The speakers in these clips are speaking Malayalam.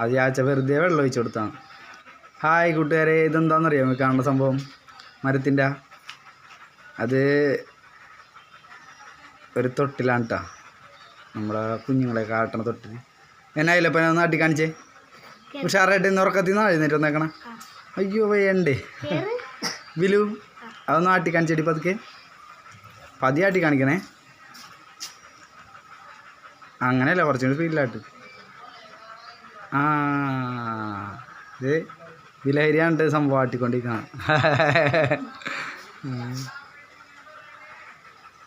അത് ചാച്ച വെറുതെ വെള്ളം ഒഴിച്ചു കൊടുത്താണ്. ഹായ് കൂട്ടുകാരെ ഇതെന്താണെന്നറിയാമോ കാണുന്ന സംഭവം? മരത്തിന്റെ അത് ഒരു തൊട്ടിലാണ് കേട്ടോ നമ്മളെ കുഞ്ഞുങ്ങളെ കാട്ടണ തൊട്ടിൽ എന്നായില്ല ഇപ്പം ഒന്ന് നാട്ടി കാണിച്ചേ. ഉഷാറായിട്ട് ഇന്ന് ഉറക്കത്തിൽ നിന്ന് എഴുന്നേറ്റ് വന്നേക്കണം അയ്യോ വേണ്ടേ. വിലു അതൊന്ന് നാട്ടി കാണിച്ചേടി പതുക്കെ. പതിയാട്ടി കാണിക്കണേ. അങ്ങനെയല്ല കുറച്ചും കൂടി സ്പീഡിലാട്ട് ആ ഇത് വിലഹരിയാണ്ട് സംഭവം ആട്ടിക്കൊണ്ടിരിക്കണം.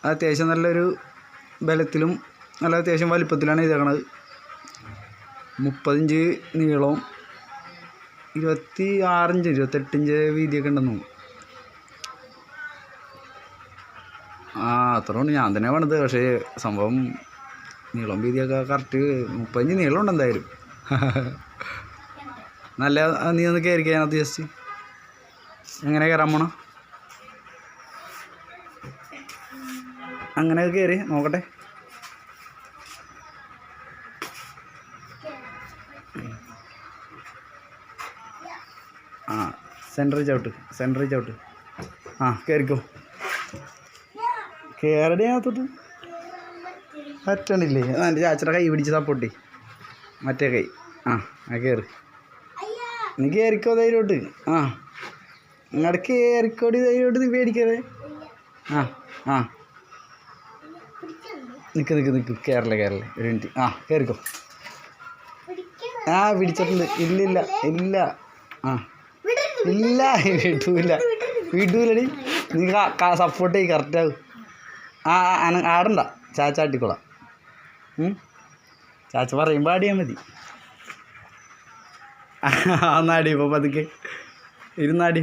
അത്യാവശ്യം നല്ലൊരു ബലത്തിലും നല്ല അത്യാവശ്യം വലിപ്പത്തിലാണ് ഇതാക്കണത് മുപ്പതിഞ്ച് നീളവും ഇരുപത്തി ആറിഞ്ച് ഇരുപത്തെട്ടിഞ്ച് വീതിയൊക്കെ ഉണ്ടെന്ന് ആ അത്രയുണ്ട് ഞാൻ തന്നെ പണിത് പക്ഷേ സംഭവം നീളം വീതിയൊക്കെ കറക്റ്റ് മുപ്പഞ്ച് നീളമുണ്ട് എന്തായാലും. നല്ല നീ ഒന്ന് കയറി കഴിഞ്ഞാൽ ജസ്റ്റ് എങ്ങനെ കയറാൻ പോണോ? അങ്ങനെ കയറി നോക്കട്ടെ. ആ സെന്ററിൽ ചവിട്ട് സെന്ററിൽ ചവിട്ട്. ആ കയറിക്കോ കയറടി അകത്തോട്ട് പറ്റണില്ലേ? എന്റെ ചാച്ചയുടെ കൈ പിടിച്ച് സപ്പോർട്ട് മറ്റേ കൈ. ആ ആ കയറി നീ കയറിക്കോ ധൈര്യോട്ട്. ആ. ഇങ്ങോട്ട് കയറിക്കോടി ധൈര്യോട്ട് നീ പേടിക്കാതെ ആ ആ. നിൽക്ക് നിൽക്ക് നിൽക്ക് കേരള കേരള ഒരു മിനിറ്റ് ആ കയറിക്കോ ആ പിടിച്ചിട്ടുണ്ട്. ഇല്ലില്ല ഇല്ല ആ. ഇല്ല വിടൂല. വിടൂലടി. നീ സപ്പോർട്ട് ചെയ്യ്. കറക്റ്റാവും ആ ആടണ്ട. ചാച്ചാട്ടിക്കോളാം. ചാച്ച പറയുമ്പോൾ ആടിയാൽ മതി. ഒന്നാടി ഇപ്പോൾ പതുക്കെ. ഇരുന്നാടി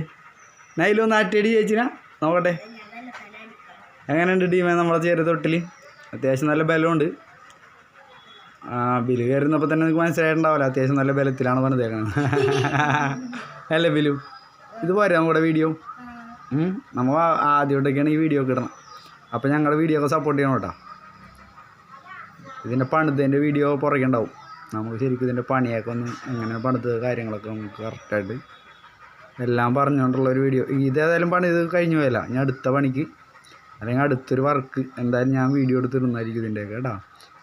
നൈലൊന്ന് ആട്ടിയടി ചേച്ചിനാ. നോക്കട്ടെ. എങ്ങനെയുണ്ട് ടീമേ നമ്മളെ ചേര തൊട്ടിൽ അത്യാവശ്യം നല്ല ബലമുണ്ട്. ആ ബിൽ കയറുന്നപ്പോൾ തന്നെ നിങ്ങൾക്ക് മനസ്സിലായിട്ടുണ്ടാവില്ല. അത്യാവശ്യം നല്ല ബലത്തിലാണ് പണിതേക്കുന്നത് അല്ലേ ബിലു? ഇത് പോരെ നമ്മുടെ വീഡിയോ. നമ്മൾ ആദ്യമായിട്ടൊക്കെയാണ് ഈ വീഡിയോ ഒക്കെ അപ്പോൾ ഞങ്ങളുടെ വീഡിയോ ഒക്കെ സപ്പോർട്ട് ചെയ്യണം കേട്ടോ. ഇതിന്റെ പണിതതിന്റെ വീഡിയോ പുറകെ ഉണ്ടാവും. നമുക്ക് ശരിക്കും ഇതിന്റെ പണിയൊക്കെ ഒന്ന് എങ്ങനെ പണിത് കാര്യങ്ങളൊക്കെ നമുക്ക് കറക്റ്റായിട്ട് എല്ലാം പറഞ്ഞുകൊണ്ടുള്ള ഒരു വീഡിയോ. ഇതേതായാലും പണി ഇത് കഴിഞ്ഞു പോയല്ല ഞാൻ അടുത്ത പണിക്ക് അല്ലെങ്കിൽ അടുത്തൊരു വർക്ക് എന്തായാലും ഞാൻ വീഡിയോ എടുത്തിരുന്നായിരിക്കും ഇതിന്റെയൊക്കെ കേട്ടോ.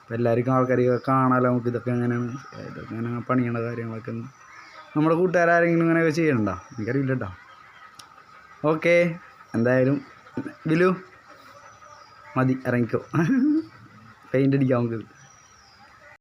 അപ്പോൾ എല്ലാവർക്കും ആൾക്കാരൊക്കെ കാണാമല്ലോ നമുക്ക് ഇതൊക്കെ എങ്ങനെയാണ് ഇതൊക്കെ എങ്ങനെ പണിയണ കാര്യങ്ങളൊക്കെ നമ്മുടെ കൂട്ടുകാരെങ്കിലും ഇങ്ങനെയൊക്കെ ചെയ്യണ്ടോ എനിക്കറിയില്ല കേട്ടോ. ഓക്കെ. എന്തായാലും ബിലു മതി ഇറങ്ങിക്കോ. പെയിന്റ് അടിക്കാം നമുക്ക്